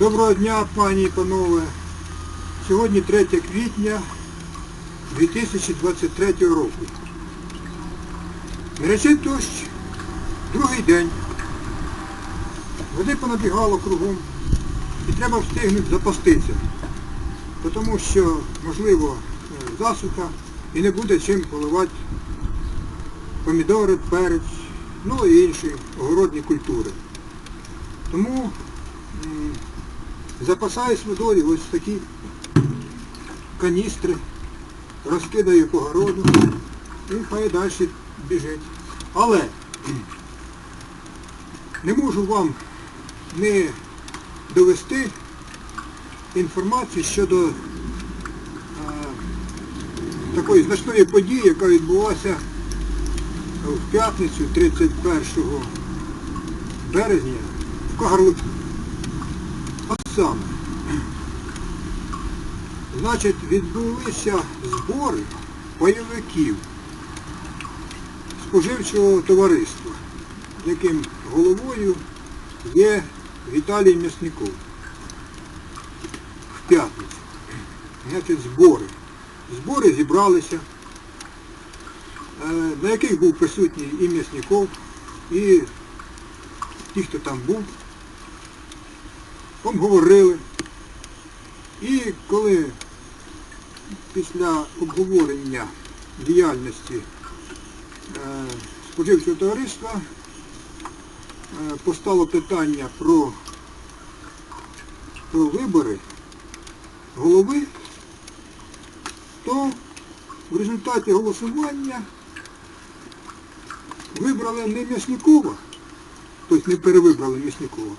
Доброго дня, пані і панове. Сьогодні 3 квітня 2023 року. Меречить дощ, другий день. Води понабігало кругом і треба встигнути запаститися. Тому що, можливо, е, засуха і не буде чим поливати помідори, перець, ну і інші огородні культури. Тому запасаюсь водою ось такі каністри, розкидаю по городу і хай далі біжить. Але не можу вам не довести інформацію щодо е, такої значної події, яка відбулася в п'ятницю 31 березня в Кагарлику. Саме. Значить, відбулися збори бойовиків споживчого товариства, яким головою є Віталій М'ясников. В п'ятницю. Значить, збори. Збори зібралися, е, на яких був присутній і М'ясников, і ті, хто там був, обговорили. І коли після обговорення діяльності е, споживчого товариства е, постало питання про, про вибори голови, то в результаті голосування вибрали не М'ясникова, тобто не перевибрали М'ясникова,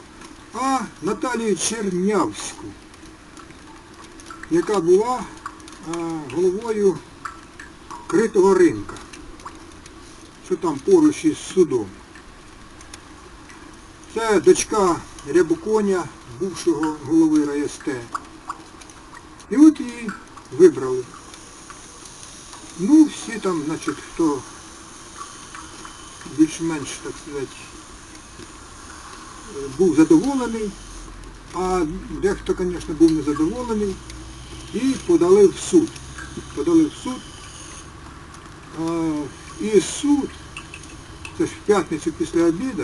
а Наталію Чернявську, яка була головою критого ринка, що там поруч із судом. Це дочка Рябоконя, бувшого голови РайСТ. І от її вибрали. Ну, всі там, значить, хто більш-менш, так сказати, був задоволений, а дехто, звісно, був незадоволений і подали в суд. Подали в суд. І суд, це ж в п'ятницю після обіду,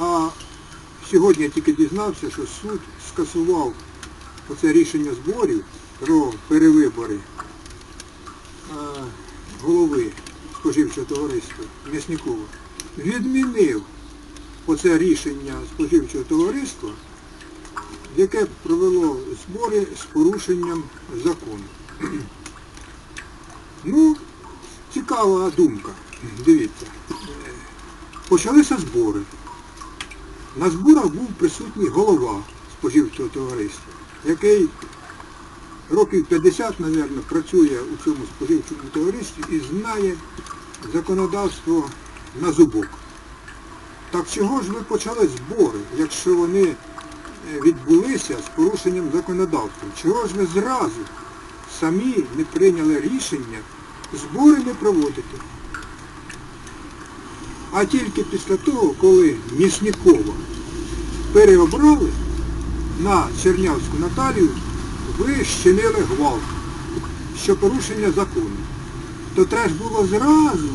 а сьогодні я тільки дізнався, що суд скасував оце рішення зборів про перевибори голови споживчого товариства М'ясникова. Відмінив оце рішення споживчого товариства, яке провело збори з порушенням закону. Ну, цікава думка. Дивіться. Почалися збори. На зборах був присутній голова споживчого товариства, який років 50, мабуть, працює у цьому споживчому товаристві і знає законодавство на зубок. Так чого ж ви почали збори, якщо вони е, відбулися з порушенням законодавства? Чого ж ви зразу самі не прийняли рішення збори не проводити? А тільки після того, коли Міснікова переобрали на Чернявську Наталію, ви щинили гвалт, що порушення закону. То треба було зразу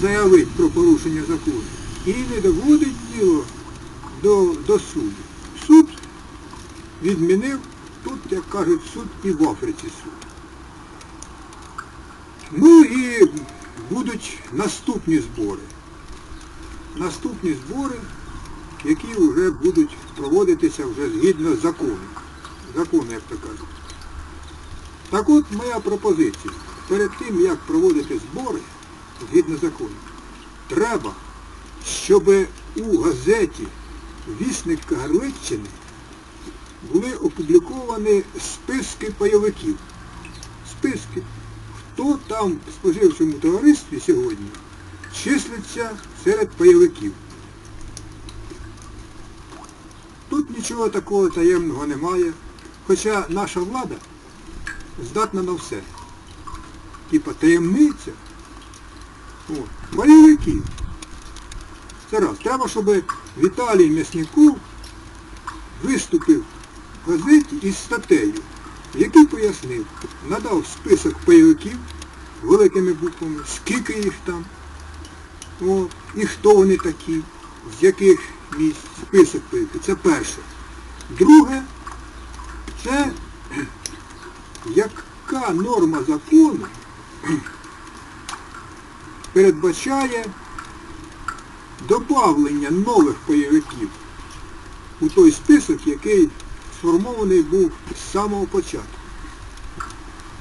заявити про порушення закону і не доводить діло до, до суду. Суд відмінив, тут, як кажуть, суд і в Африці суд. Ну і будуть наступні збори. Наступні збори, які вже будуть проводитися вже згідно закону. Закону, як то кажуть. Так от моя пропозиція. Перед тим, як проводити збори згідно закону, треба, щоб у газеті Вісник Кагарличчини були опубліковані списки пайовиків. Списки, хто там в споживчому товаристві сьогодні числиться серед пайовиків. Тут нічого такого таємного немає, хоча наша влада здатна на все. Типа таємниця. О, бойовиків. Це. Треба, щоб Віталій М'ясников виступив в газеті із статтею, в якій пояснив, надав список пайовиків великими буквами, скільки їх там, от, і хто вони такі, з яких місць, список пайовиків. Це перше. Друге, це яка норма закону передбачає добавлення нових пайовиків у той список, який сформований був з самого початку.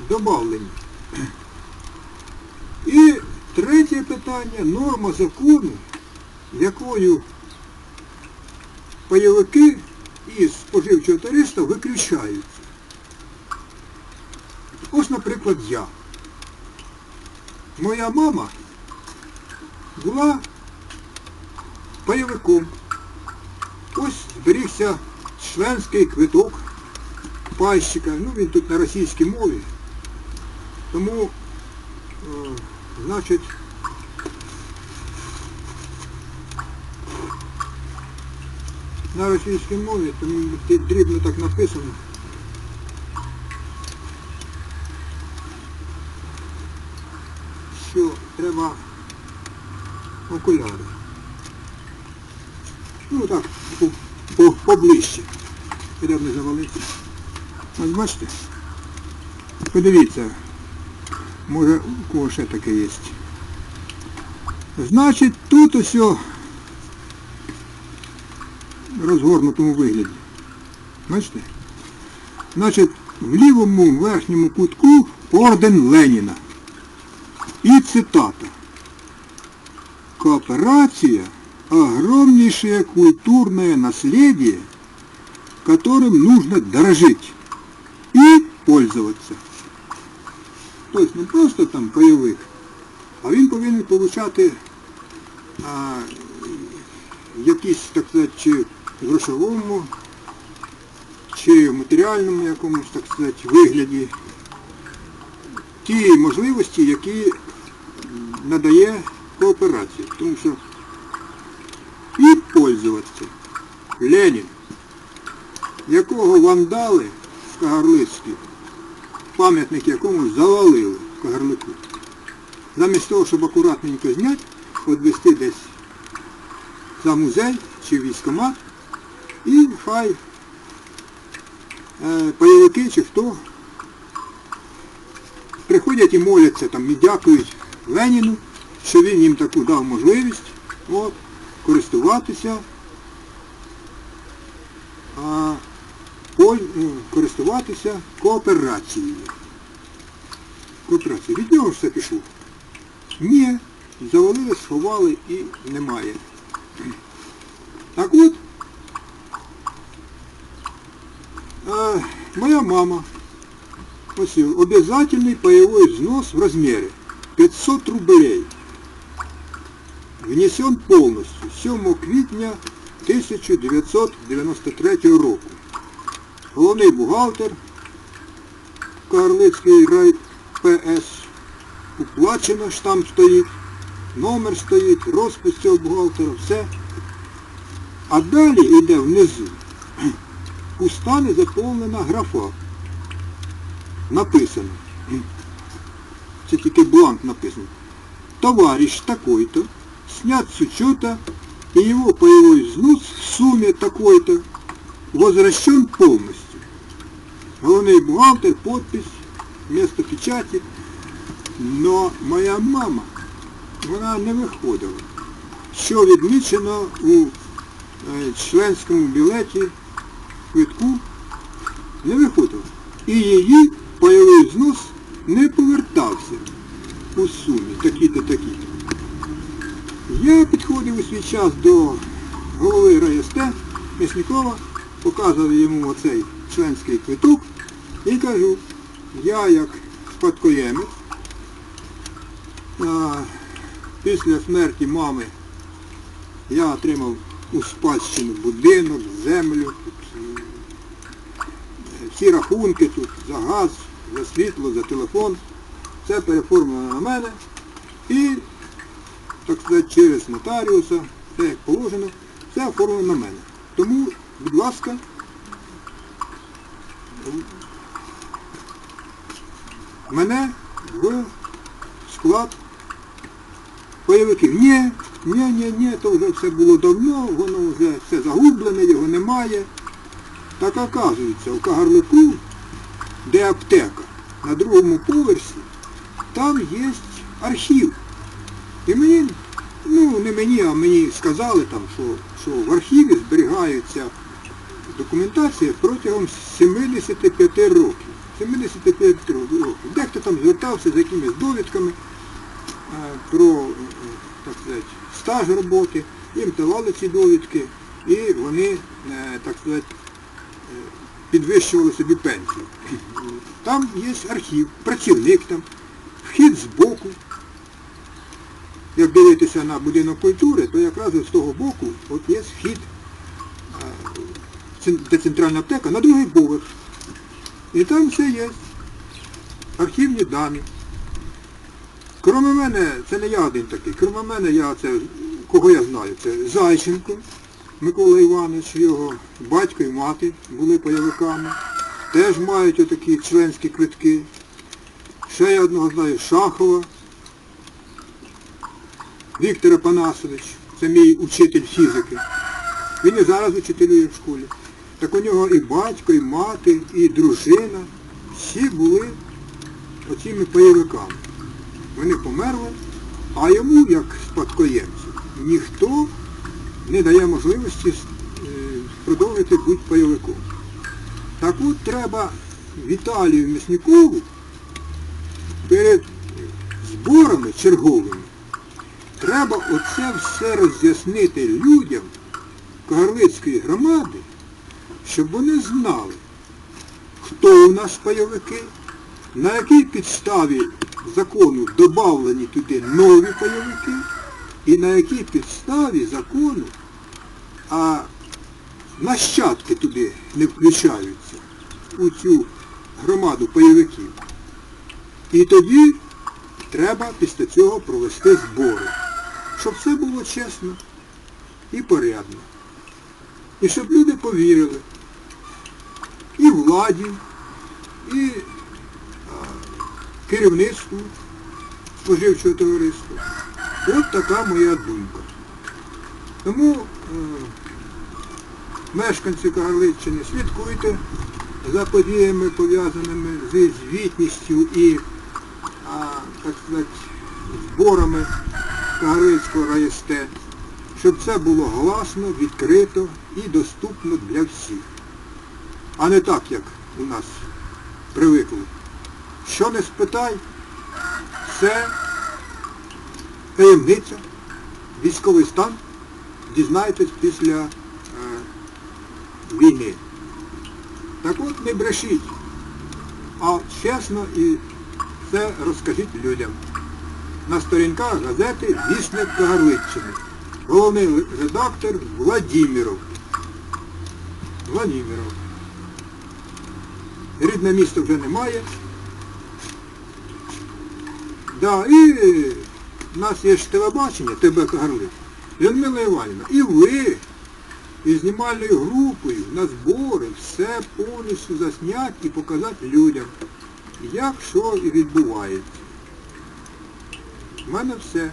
Добавлення. І третє питання норма закону, якою пайовики із споживчого товариства виключаються. Ось, наприклад, я. Моя мама була пайовиком. Ось зберігся членський квиток пайщика. Ну, він тут на російській мові. Тому, е, значить, на російській мові, тому дрібно так написано. Що треба окуляри. Ну так, по, по, поближче. Б не завалити. Ось бачите? Подивіться, може у кого ще таке є. Значить, тут ось розгорнутому вигляді. Бачите? Значить, в лівому верхньому кутку орден Леніна. І цитата. Кооперация – огромнейшее культурное наследие, которым нужно дорожить и пользоваться. Тобто не просто там пайовик, а він повинен получати а, якісь, так сказати, чи грошовому, чи в матеріальному якомусь, так сказати, вигляді ті можливості, які надає кооперація. Тому що і пользуватися. Ленін, якого вандали в Кагарлицькій, пам'ятник якому завалили в Кагарлику. Замість того, щоб акуратненько зняти, відвести десь за музей чи в військкомат, і хай е, пайовики чи хто приходять і моляться там і дякують Леніну, що він їм таку дав можливість от, користуватися, а, е, користуватися кооперацією. Кооперація. Від нього ж все пішло. Ні, завалили, сховали і немає. Так от, е, моя мама Ось обязательный паевой взнос в размере 500 рублей. Внесен полностью 7 квітня 1993 року. Головний бухгалтер Карлицький рай ПС. Уплачено, штамп стоїть, номер стоїть, розпис цього бухгалтера, все. А далі йде внизу. Пуста незаповнена графа написано. Це тільки бланк написано. Товарищ такой-то снят с учета и его паевой взнос в сумме такой-то возвращен полностью. Головний бухгалтер, подпись, место печати. Но моя мама, вона не виходила. Що відмічено у е, членському білеті квитку, не виходило. І її пайовий взнос не повертався у сумі такі-то, такі-то. Я підходив у свій час до голови РайСТ Мясникова, показував йому оцей членський квиток і кажу, я як спадкоємець після смерті мами я отримав у спадщину будинок, землю, всі рахунки тут за газ, за світло, за телефон. Це переформлено на мене і, так сказати, через нотаріуса, все як положено, все оформлено на мене. Тому, будь ласка, мене в склад бойовиків. Ні, ні, ні, ні, то вже все було давно, воно вже все загублене, його немає. Так оказується, у Кагарлику, де аптека, на другому поверсі, там є архів. І мені, ну не мені, а мені сказали там, що, що в архіві зберігаються документація протягом 75 років. 75 років. Дехто там звертався з якимись довідками е, про е, так сказати, стаж роботи, їм давали ці довідки і вони, е, так сказати, підвищували собі пенсію. Там є архів, працівник там, вхід збоку. Як дивитися на будинок культури, то якраз з того боку от є вхід, е, де центральна аптека, на другий поверх. І там все є. Архівні дані. Кроме мене, це не я один такий. Кроме мене, я це, кого я знаю, це Зайченко Микола Іванович, його батько і мати були пайовиками. Теж мають отакі членські квитки. Ще я одного знаю Шахова. Віктор Апанасович, це мій учитель фізики. Він і зараз учителює в школі. Так у нього і батько, і мати, і дружина. Всі були оціми пайовиками. Вони померли, а йому, як спадкоємцю, ніхто не дає можливості е, продовжити бути пайовиком. Так от треба Віталію Міснікову перед зборами черговими треба оце все роз'яснити людям Кагарлицької громади, щоб вони знали, хто у нас пайовики, на якій підставі закону додавлені туди нові пайовики, і на якій підставі закону а нащадки туди не включаються у цю громаду пайовиків. І тоді треба після цього провести збори, щоб все було чесно і порядно. І щоб люди повірили і владі, і керівництву споживчого товариства. От така моя думка. Тому е, мешканці Кагарличчини, слідкуйте за подіями, пов'язаними з звітністю і так сказати, зборами Кагарлицького РайСТ, щоб це було гласно, відкрито і доступно для всіх. А не так, як у нас привикли. Що не спитай, це таємниця, військовий стан, дізнаєтесь після е, війни. Так от не брешіть, а чесно і все розкажіть людям. На сторінках газети Вісник Кагарличчини. Головний редактор Владіміров. Владіміров. Рідне місто вже немає. Да, і в нас є ж телебачення, ТБ Кагарлик. Людмила Іванівна, і ви із знімальною групою на збори все повністю заснять і показати людям, як що і відбувається. У мене все.